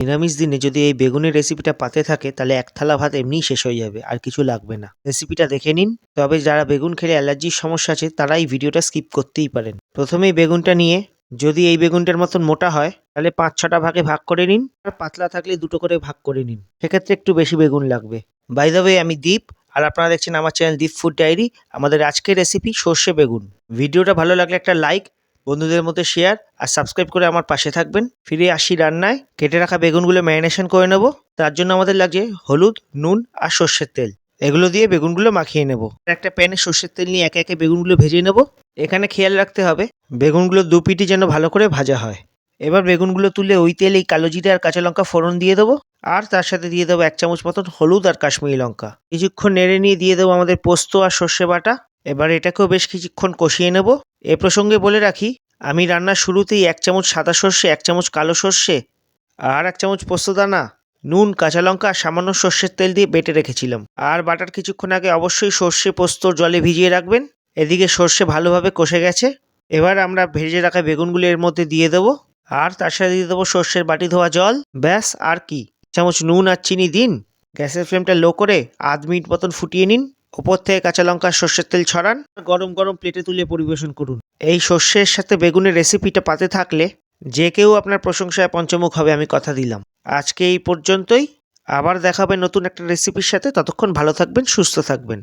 নিরামিষ দিনে যদি এই বেগুনের রেসিপিটা পাতে থাকে, তাহলে এক থালা ভাত এমনিই শেষ হয়ে যাবে, আর কিছু লাগবে না। রেসিপিটা দেখে নিন। তবে যারা বেগুন খেলে অ্যালার্জির সমস্যা আছে তারা এই ভিডিওটা স্কিপ করতেই পারেন। প্রথমেই বেগুনটা নিয়ে, যদি এই বেগুনটার মতন মোটা হয়, তাহলে পাঁচ ছটা ভাগে ভাগ করে নিন, আর পাতলা থাকলে দুটো করে ভাগ করে নিন। সেক্ষেত্রে একটু বেশি বেগুন লাগবে। বাই দ্য আমি দীপ, আর আপনারা দেখছেন আমার চ্যানেল দীপ ফুড ডায়েরি আমাদের আজকের রেসিপি সর্ষে বেগুন। ভিডিওটা ভালো লাগলে একটা লাইক বন্ধুদের মধ্যে শেয়ার আর সাবস্ক্রাইব করে আমার পাশে থাকবেন। ফিরে আসি রান্নায়। কেটে রাখা বেগুনগুলো ম্যারিনেশন করে নেব। তার জন্য আমাদের লাগছে হলুদ, নুন আর সর্ষের তেল। এগুলো দিয়ে বেগুনগুলো মাখিয়ে নেব। একটা প্যানে সর্ষের তেল নিয়ে একে একে বেগুনগুলো ভেজে নেব। এখানে খেয়াল রাখতে হবে, বেগুনগুলো দু পিটি যেন ভালো করে ভাজা হয়। এবার বেগুনগুলো তুলে ওই তেল এই কালো জিরে আর কাঁচা লঙ্কা ফোড়ন দিয়ে দেবো। আর তার সাথে দিয়ে দেবো এক চামচ মতন হলুদ আর কাশ্মীরি লঙ্কা। কিছুক্ষণ নেড়ে নিয়ে দিয়ে দেবো আমাদের পোস্ত আর সর্ষে বাটা। এবার এটাকেও বেশ কিছুক্ষণ কষিয়ে নেব। এ প্রসঙ্গে বলে রাখি, আমি রান্নার শুরুতেই এক চামচ সাদা সর্ষে, এক চামচ কালো সর্ষে আর এক চামচ পোস্তদানা নুন, কাঁচা লঙ্কা, সামান্য সর্ষের তেল দিয়ে বেটে রেখেছিলাম। আর বাটার কিছুক্ষণ আগে অবশ্যই সর্ষে পোস্তর জলে ভিজিয়ে রাখবেন। এদিকে সর্ষে ভালোভাবে কষে গেছে। এবার আমরা ভেজে রাখা বেগুনগুলি এর মধ্যে দিয়ে দেবো। আর তার সাথে দিয়ে দেবো সর্ষের বাটি ধোয়া জল। ব্যাস, আর কি। চামচ নুন আর চিনি দিন। গ্যাসের ফ্লেমটা লো করে আধ মিনিট মতন ফুটিয়ে নিন। ওপর থেকে কাঁচা লঙ্কা সর্ষের তেল ছড়ান। গরম গরম প্লেটে তুলে পরিবেশন করুন। এই সর্ষের সাথে বেগুনের রেসিপিটা পাতে থাকলে যে কেউ আপনার প্রশংসায় পঞ্চমুখ হবে আমি কথা দিলাম। আজকে এই পর্যন্তই। আবার দেখাবে নতুন একটা রেসিপির সাথে। ততক্ষণ ভালো থাকবেন সুস্থ থাকবেন।